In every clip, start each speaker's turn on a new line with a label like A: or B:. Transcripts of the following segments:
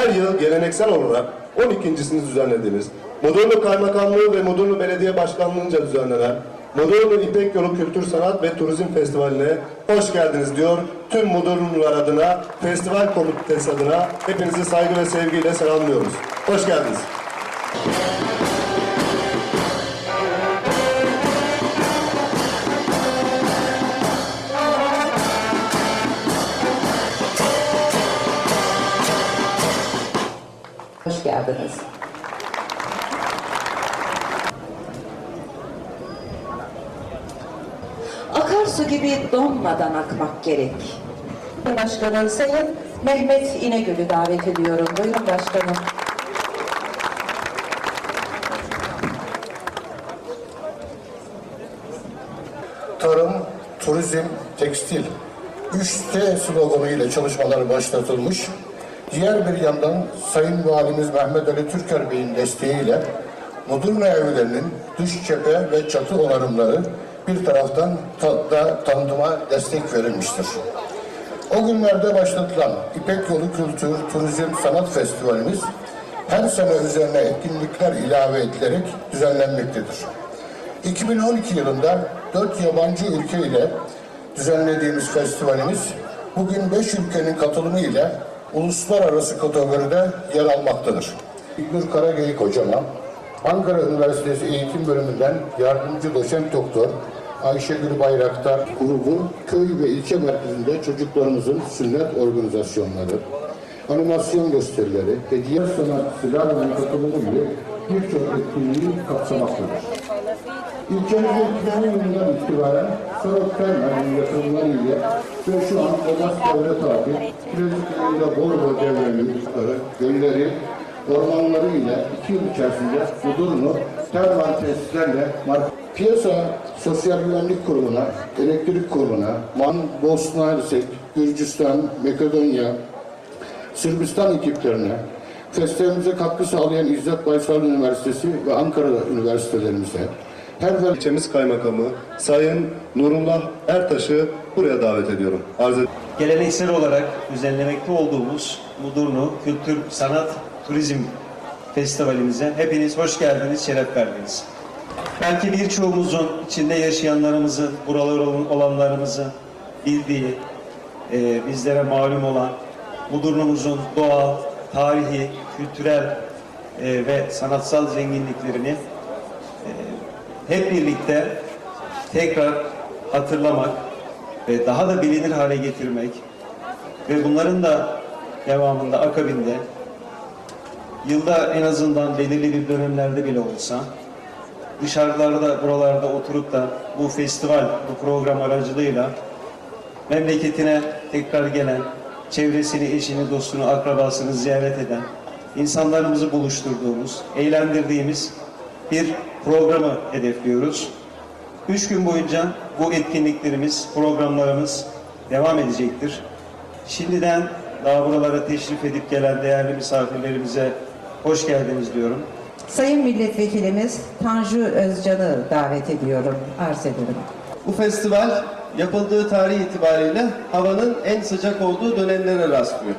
A: Her yıl geleneksel olarak 12.sini düzenlediğimiz Modurnu Kaymakamlığı ve Modurnu Belediye Başkanlığı'nca düzenlenen Modurnu İpek Yolu Kültür Sanat ve Turizm Festivali'ne hoş geldiniz diyor. Tüm Modurnular adına, festival komitesi adına hepinizi saygı ve sevgiyle selamlıyoruz. Hoş geldiniz.
B: Hoş geldiniz. Akarsu gibi donmadan akmak gerek. Başkanım Sayın Mehmet İnegül'ü davet ediyorum. Buyurun başkanım.
C: tarım, turizm, tekstil, 3T sloganı ile çalışmalar başlatılmış. Diğer bir yandan Sayın Valimiz Mehmet Ali Türker Bey'in desteğiyle Mudurnu evlerinin dış cephe ve çatı onarımları bir taraftan ta- da tanıtıma destek verilmiştir. O günlerde başlatılan İpek Yolu Kültür, Turizm, Sanat Festivalimiz her sene üzerine etkinlikler ilave edilerek düzenlenmektedir. 2012 yılında dört yabancı ülke ile düzenlediğimiz festivalimiz bugün beş ülkenin katılımı ile uluslararası kategoride yer almaktadır. İlknur Karageyik hocama, Ankara Üniversitesi Eğitim Bölümünden yardımcı doçent doktor Ayşegül Bayraktar grubu köy ve ilçe merkezinde çocuklarımızın sünnet organizasyonları, animasyon gösterileri ve diğer sanatçılarla katılımı gibi birçok etkinliği kapsamaktadır. İlçemizde 2010 yılından itibaren Sorok Termal'in yatırımları ile ve şu an Omas Devlet abi, Köyü'nde Borbo Devre'nin yurtları, gölleri, ormanları ile iki yıl içerisinde Mudurnu termal tesislerle marka Piyasa Sosyal Güvenlik Kurulu'na, Elektrik Kurulu'na, Man, Bosna Hersek, Gürcistan, Makedonya, Sırbistan ekiplerine, festivalimize katkı sağlayan İzzet Baysal Üniversitesi ve Ankara Üniversitelerimize, her
A: İlçemiz Kaymakamı Sayın Nurullah Ertaş'ı buraya davet ediyorum. Arz ed-
D: geleneksel olarak düzenlemekte olduğumuz Mudurnu Kültür, Sanat, Turizm Festivalimize hepiniz hoş geldiniz, şeref verdiniz. Belki birçoğumuzun içinde yaşayanlarımızın, buralar olanlarımızın bildiği, e, bizlere malum olan Mudurnu'muzun doğal, tarihi, kültürel e, ve sanatsal zenginliklerini hep birlikte tekrar hatırlamak ve daha da bilinir hale getirmek ve bunların da devamında akabinde yılda en azından belirli bir dönemlerde bile olsa dışarılarda buralarda oturup da bu festival, bu program aracılığıyla memleketine tekrar gelen, çevresini, eşini, dostunu, akrabasını ziyaret eden, insanlarımızı buluşturduğumuz, eğlendirdiğimiz bir programı hedefliyoruz. Üç gün boyunca bu etkinliklerimiz, programlarımız devam edecektir. Şimdiden daha buralara teşrif edip gelen değerli misafirlerimize hoş geldiniz diyorum.
B: Sayın Milletvekilimiz Tanju Özcan'ı davet ediyorum. Arz ederim.
E: Bu festival yapıldığı tarih itibariyle havanın en sıcak olduğu dönemlere rastlıyor.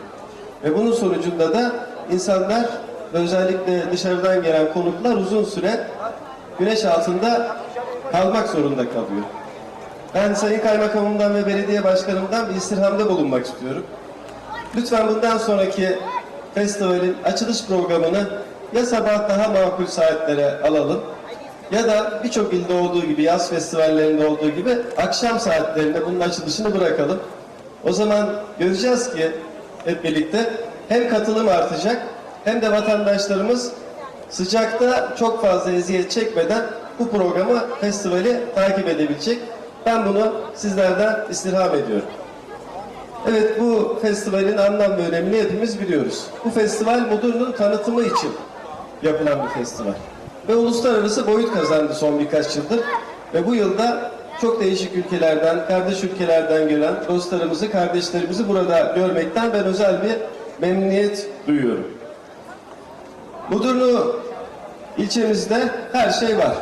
E: Ve bunun sonucunda da insanlar özellikle dışarıdan gelen konuklar uzun süre güneş altında kalmak zorunda kalıyor. Ben Sayın Kaymakamımdan ve Belediye Başkanımdan bir istirhamda bulunmak istiyorum. Lütfen bundan sonraki festivalin açılış programını ya sabah daha makul saatlere alalım ya da birçok ilde olduğu gibi yaz festivallerinde olduğu gibi akşam saatlerinde bunun açılışını bırakalım. O zaman göreceğiz ki hep birlikte hem katılım artacak hem de vatandaşlarımız sıcakta çok fazla eziyet çekmeden bu programı, festivali takip edebilecek. Ben bunu sizlerden istirham ediyorum. Evet bu festivalin anlam ve önemini hepimiz biliyoruz. Bu festival Mudurnu'nun tanıtımı için yapılan bir festival. Ve uluslararası boyut kazandı son birkaç yıldır. Ve bu yılda çok değişik ülkelerden, kardeş ülkelerden gelen dostlarımızı, kardeşlerimizi burada görmekten ben özel bir memnuniyet duyuyorum. Mudurnu ilçemizde her şey var.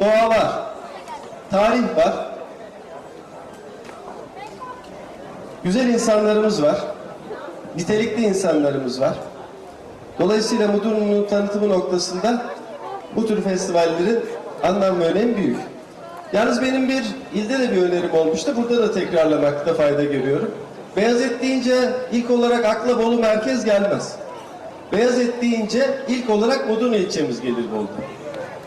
E: Doğa var, tarih var, Güzel insanlarımız var. Nitelikli insanlarımız var. Dolayısıyla Mudurnu'nun tanıtımı noktasında bu tür festivallerin anlam ve önemi büyük. Yalnız benim bir ilde de bir önerim olmuştu. Burada da tekrarlamakta fayda görüyorum. Beyazıt deyince ilk olarak akla Bolu merkez gelmez. Beyazıt deyince ilk olarak Mudurnu ilçemiz gelir Bolu'da.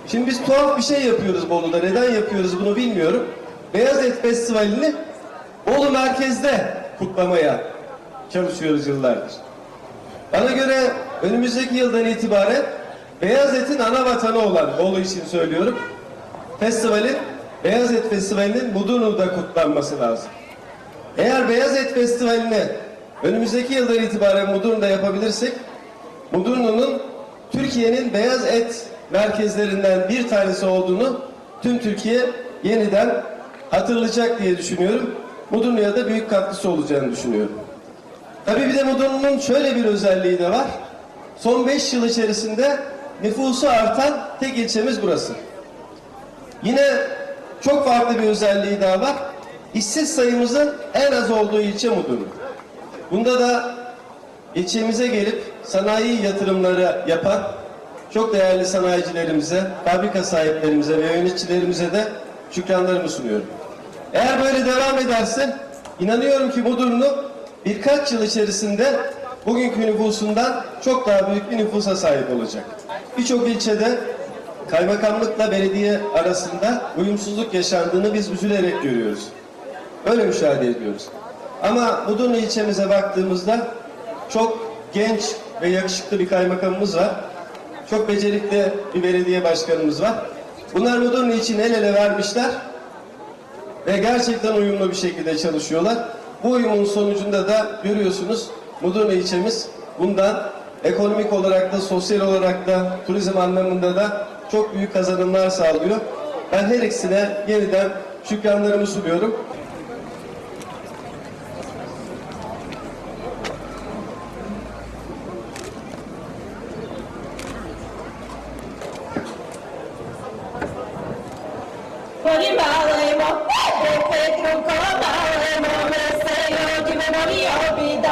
E: Şimdi biz tuhaf bir şey yapıyoruz Bolu'da. Neden yapıyoruz bunu bilmiyorum. Beyazıt Festivali'ni Bolu merkezde kutlamaya çalışıyoruz yıllardır. Bana göre önümüzdeki yıldan itibaren Beyaz Et'in ana vatanı olan Bolu için söylüyorum. Festivalin, Beyaz Et Festivali'nin Mudurnu'da kutlanması lazım. Eğer Beyaz Et Festivali'ni önümüzdeki yıldan itibaren Mudurnu'da yapabilirsek, Mudurnu'nun Türkiye'nin beyaz et merkezlerinden bir tanesi olduğunu tüm Türkiye yeniden hatırlayacak diye düşünüyorum. Mudurnu'ya da büyük katkısı olacağını düşünüyorum. Tabii bir de Mudurnu'nun şöyle bir özelliği de var. Son 5 yıl içerisinde nüfusu artan tek ilçemiz burası. Yine çok farklı bir özelliği daha var. İşsiz sayımızın en az olduğu ilçe Mudurnu. Bunda da ilçemize gelip sanayi yatırımları yapan çok değerli sanayicilerimize, fabrika sahiplerimize ve yöneticilerimize de şükranlarımı sunuyorum. Eğer böyle devam ederse inanıyorum ki Mudurnu birkaç yıl içerisinde bugünkü nüfusundan çok daha büyük bir nüfusa sahip olacak. Birçok ilçede kaymakamlıkla belediye arasında uyumsuzluk yaşandığını biz üzülerek görüyoruz. Öyle müşahede ediyoruz. Ama Mudurnu ilçemize baktığımızda çok genç ve yakışıklı bir kaymakamımız var. Çok becerikli bir belediye başkanımız var. Bunlar Mudurnu için el ele vermişler ve gerçekten uyumlu bir şekilde çalışıyorlar. Bu uyumun sonucunda da görüyorsunuz Mudurnu ilçemiz bundan ekonomik olarak da sosyal olarak da turizm anlamında da çok büyük kazanımlar sağlıyor. Ben her ikisine yeniden şükranlarımı sunuyorum.
F: فكر
G: القضاء وما مسيرك
H: من يعبد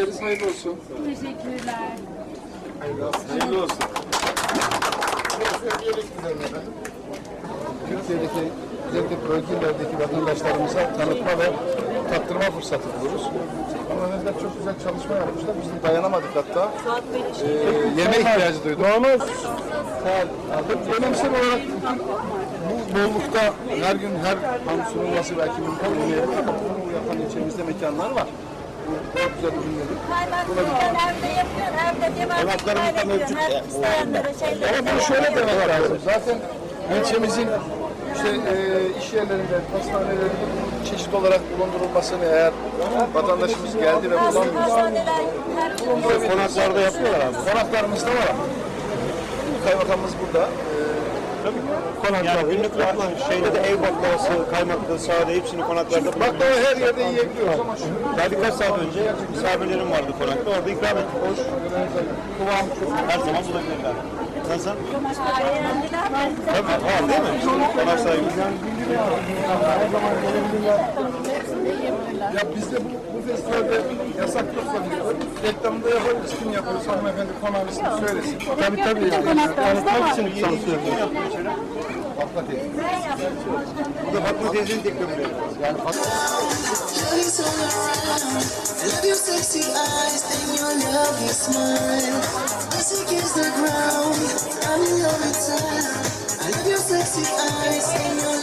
H: ederiz. Hayırlı olsun.
I: Teşekkürler.
H: Hayırlı olsun. Türkiye'deki özellikle bölgelerdeki vatandaşlarımıza tanıtma ve tattırma fırsatı buluruz. Hanımefendiler çok güzel çalışma yapmışlar. Biz de dayanamadık hatta. Ee, yeme ihtiyacı duyduk. Normal. Önemsel olarak bütün bu bollukta her gün her an sunulması belki mümkün olmayabilir ama bunu yapan ilçemizde mekanlar var. Çok güzel ürünleri.
I: Kaymaklarını evde yapıyor, evde devam ediyor. Her isteyenlere şeyler.
H: Ama bunu şöyle demek lazım. Zaten ilçemizin işte e, iş yerlerinde, hastanelerinde çeşit olarak bulundurulmasını eğer vatandaşımız geldi ve bulamıyorsa konaklarda yapıyorlar abi. Konaklarımızda var. Kaymakamımız burada.
D: Yani günlük bakma şeyde de ev baklavası, kaymaklı, sade hepsini konaklarda
H: Baklava her yerde yiyebiliyoruz ama şu
D: Daha birkaç saat önce misafirlerim vardı konakta. Orada ikram ettik. Hoş.
H: kıvam
D: Her zaman bulabilirler. Nasıl? Tabii var değil mi? Konak sahibi.
H: Ya bizde bu, bu festivalde yasak yok tabii. Reklamını da yaparız. Kim yapıyoruz? Hanımefendi konağın ismini söylesin. Tabii tabii.
D: Tanıtmak için çalışıyorum.
H: Fatma teyze.
D: Bu da Fatma teyzenin teknolojileri.
J: Love all around. I love your sexy eyes and your lovely smile. Music is the ground. I'm in love with time. I love your sexy eyes and your